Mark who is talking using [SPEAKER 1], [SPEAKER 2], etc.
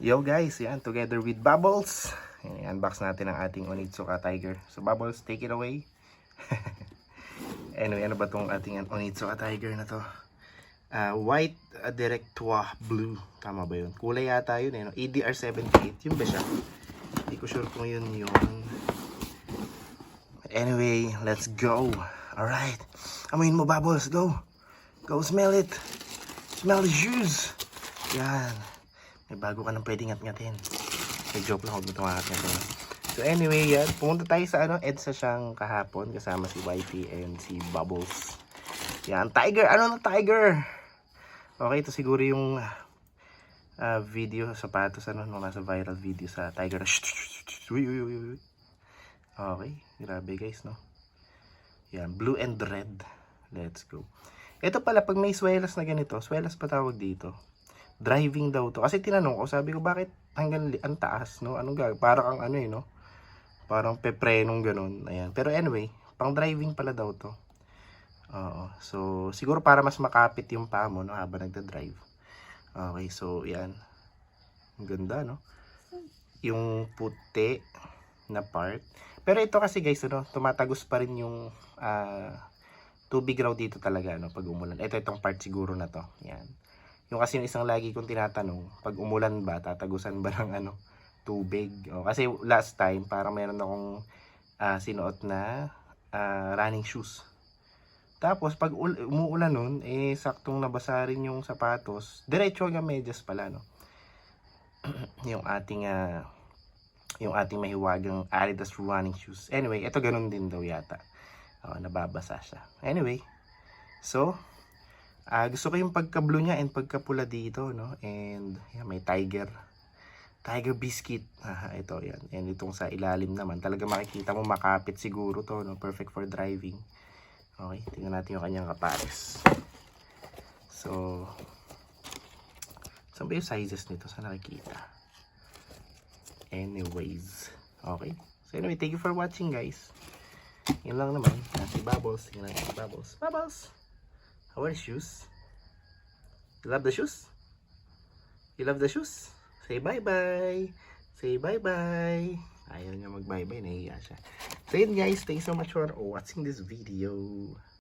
[SPEAKER 1] Yo guys, yan, together with Bubbles. I-unbox natin ang ating Onitsuka Tiger. So Bubbles, take it away. anyway, ano ba tong ating Onitsuka Tiger na to? Ah, white uh, Directoire Blue. Tama ba yun? Kulay yata yun eh. No? ADR78. Yun ba siya? Hindi ko sure kung yun yun. Anyway, let's go. Alright. Amoyin mo, Bubbles. Go. Go smell it. Smell the shoes. Yan. May bago ka nang pwedeng ngat-ngatin. May joke lang, huwag mo tumakat ngatin. So anyway, yan. Pumunta tayo sa ano, EDSA siyang kahapon kasama si YT and si Bubbles. Yan, Tiger! Ano na Tiger? Okay, ito siguro yung ah, video sa sapatos, ano, nung nasa viral video sa Tiger. Uy. Okay, grabe guys, no? Yan, blue and red. Let's go. Ito pala, pag may swelas na ganito, swelas pa tawag dito. Driving daw to. Kasi tinanong ko, sabi ko, bakit hanggang ang taas, no? Anong gag? Parang ang ano eh, no? Parang peprenong ganun. Ayan. Pero anyway, pang driving pala daw to. Oo. So, siguro para mas makapit yung paa mo, no? Habang nagda-drive. Okay, so, yan. Ang ganda, no? Yung puti na part. Pero ito kasi guys, ano, tumatagos pa rin yung ah, tubig raw dito talaga, no? Pag umulan. Ito, itong part siguro na to. Yan. Yung kasi yung isang lagi kong tinatanong, pag umulan ba, tatagusan ba ng ano, tubig? O, kasi last time, parang meron akong ah, sinuot na ah, running shoes. Tapos, pag ul- umuulan nun, eh, saktong nabasa rin yung sapatos. Diretso hanggang medyas pala, no? yung ating, ah, yung ating mahiwagang Adidas running shoes. Anyway, ito ganun din daw yata. Oh, nababasa siya. Anyway, so, ah gusto ko yung pagka-blue niya and pagka-pula dito, no? And, yan, may tiger. Tiger biscuit. Ah, ito, yan. And itong sa ilalim naman, talaga makikita mo makapit siguro to, no? Perfect for driving. Okay, tingnan natin yung kanyang kapares. So, saan ba yung sizes nito? Saan nakikita? Anyways, okay. So anyway, thank you for watching guys. Yun lang naman. Si Bubbles. Tingnan natin si Bubbles. Bubbles! Your shoes? You love the shoes? You love the shoes? Say bye-bye! Say bye-bye! Ayaw niya mag-bye-bye. Nahiya siya. So yun guys, thank you so much for watching this video.